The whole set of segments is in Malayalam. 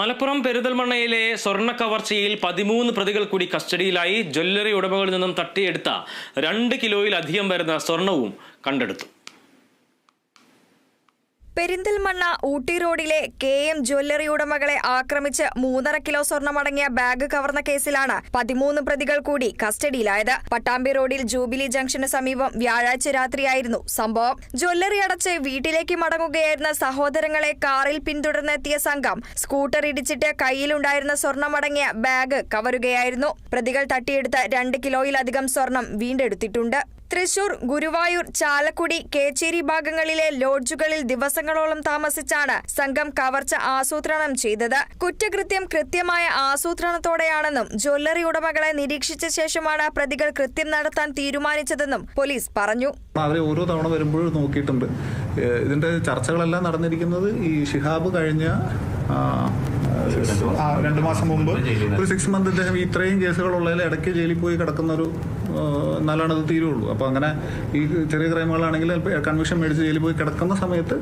മലപ്പുറം പെരുതൽമണ്ണയിലെ സ്വർണ കവർച്ചയിൽ പതിമൂന്ന് പ്രതികൾ കൂടി കസ്റ്റഡിയിലായി ജ്വല്ലറി ഉടമകളിൽ നിന്നും തട്ടിയെടുത്ത രണ്ട് കിലോയിലധികം വരുന്ന സ്വർണവും കണ്ടെടുത്തു. പെരിന്തൽമണ്ണ ഊട്ടി റോഡിലെ കെ എം ജ്വല്ലറി ഉടമകളെ ആക്രമിച്ച് മൂന്നര കിലോ സ്വർണമടങ്ങിയ ബാഗ് കവർന്ന കേസിലാണ് പതിമൂന്ന് പ്രതികൾ കൂടി കസ്റ്റഡിയിലായത്. പട്ടാമ്പി റോഡിൽ ജൂബിലി ജംഗ്ഷന് സമീപം വ്യാഴാഴ്ച രാത്രിയായിരുന്നു സംഭവം. ജ്വല്ലറി അടച്ച് വീട്ടിലേക്ക് മടങ്ങുകയായിരുന്ന സഹോദരങ്ങളെ കാറിൽ പിന്തുടർന്നെത്തിയ സംഘം സ്കൂട്ടർ ഇടിച്ചിട്ട് കയ്യിലുണ്ടായിരുന്ന സ്വർണമടങ്ങിയ ബാഗ് കവരുകയായിരുന്നു. പ്രതികൾ തട്ടിയെടുത്ത രണ്ട് കിലോയിലധികം സ്വർണം വീണ്ടെടുത്തിട്ടുണ്ട്. തൃശൂർ ഗുരുവായൂർ ചാലക്കുടി കേച്ചേരി ഭാഗങ്ങളിലെ ലോഡ്ജുകളിൽ ദിവസങ്ങളോളം താമസിച്ചാണ് സംഘം കവർച്ച ആസൂത്രണം ചെയ്തത്. കുറ്റകൃത്യം കൃത്യമായ ആസൂത്രണത്തോടെയാണെന്നും ജ്വല്ലറി ഉടമകളെ നിരീക്ഷിച്ച ശേഷമാണ് പ്രതികൾ കൃത്യം നടത്താൻ തീരുമാനിച്ചതെന്നും പോലീസ് പറഞ്ഞു. ഓരോ തവണ വരുമ്പോഴും നോക്കിയിട്ടുണ്ട്. ഇതിന്റെ ചർച്ചകളെല്ലാം നടന്നിരിക്കുന്നത് ഈ ഷിഹാബ് കഴിഞ്ഞ രണ്ട് മാസം മുമ്പ്. ഒരു സിക്സ് മന്ത് ഇദ്ദേഹം ഇത്രയും കേസുകളുള്ളതിൽ ഇടയ്ക്ക് ജയിലിൽ പോയി കിടക്കുന്ന ഒരു നല്ലതാണത് അത് തീരുള്ളൂ. അപ്പോൾ അങ്ങനെ ഈ ചെറിയ ക്രൈമുകളാണെങ്കിൽ കൺവിഷൻ മേടിച്ച് ജയിലിൽ പോയി കിടക്കുന്ന സമയത്ത്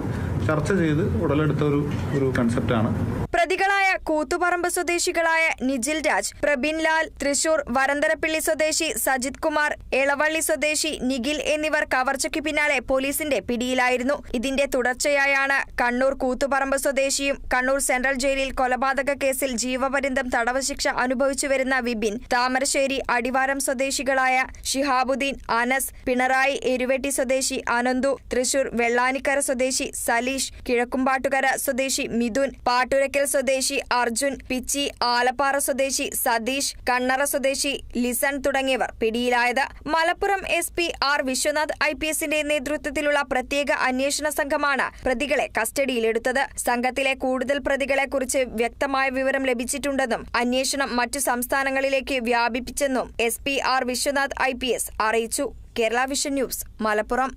ചർച്ച ചെയ്ത് ഉടലെടുത്ത ഒരു ഒരു കൺസെപ്റ്റാണ് കൂത്തുപറമ്പ് സ്വദേശികളായ നിജിൽ രാജ് പ്രബിൻ ലാൽ തൃശൂർ വരന്തരപ്പിള്ളി സ്വദേശി സജിത് കുമാർ എളവള്ളി സ്വദേശി നിഖിൽ എന്നിവർ കവർച്ചയ്ക്ക് പിന്നാലെ പോലീസിന്റെ പിടിയിലായിരുന്നു. ഇതിന്റെ തുടർച്ചയായാണ് കണ്ണൂർ കൂത്തുപറമ്പ് സ്വദേശിയും കണ്ണൂർ സെൻട്രൽ ജയിലിൽ കൊലപാതക കേസിൽ ജീവപര്യന്തം തടവ് ശിക്ഷ അനുഭവിച്ചു വരുന്ന വിപിൻ താമരശ്ശേരി അടിവാരം സ്വദേശികളായ ഷിഹാബുദ്ദീൻ അനസ് പിണറായി എരുവെട്ടി സ്വദേശി അനന്തു തൃശൂർ വെള്ളാനിക്കര സ്വദേശി സലീഷ് കിഴക്കുംപാട്ടുകര സ്വദേശി മിഥുൻ പാട്ടുരക്കൽ സ്വദേശി അർജുൻ പിച്ചി ആലപ്പാറ സ്വദേശി സതീഷ് കണ്ണറ സ്വദേശി ലിസൺ തുടങ്ങിയവർ പിടിയിലായത്. Malappuram S P R Viswanath I P എസിന്റെ നേതൃത്വത്തിലുള്ള പ്രത്യേക അന്വേഷണ സംഘമാണ് പ്രതികളെ കസ്റ്റഡിയിലെടുത്തത്. സംഘത്തിലെ കൂടുതൽ പ്രതികളെ കുറിച്ച് വ്യക്തമായ വിവരം ലഭിച്ചിട്ടുണ്ടെന്നും അന്വേഷണം മറ്റു സംസ്ഥാനങ്ങളിലേക്ക് വ്യാപിപ്പിച്ചെന്നും S P R Viswanath I P S അറിയിച്ചു. Kerala vision news Malappuram.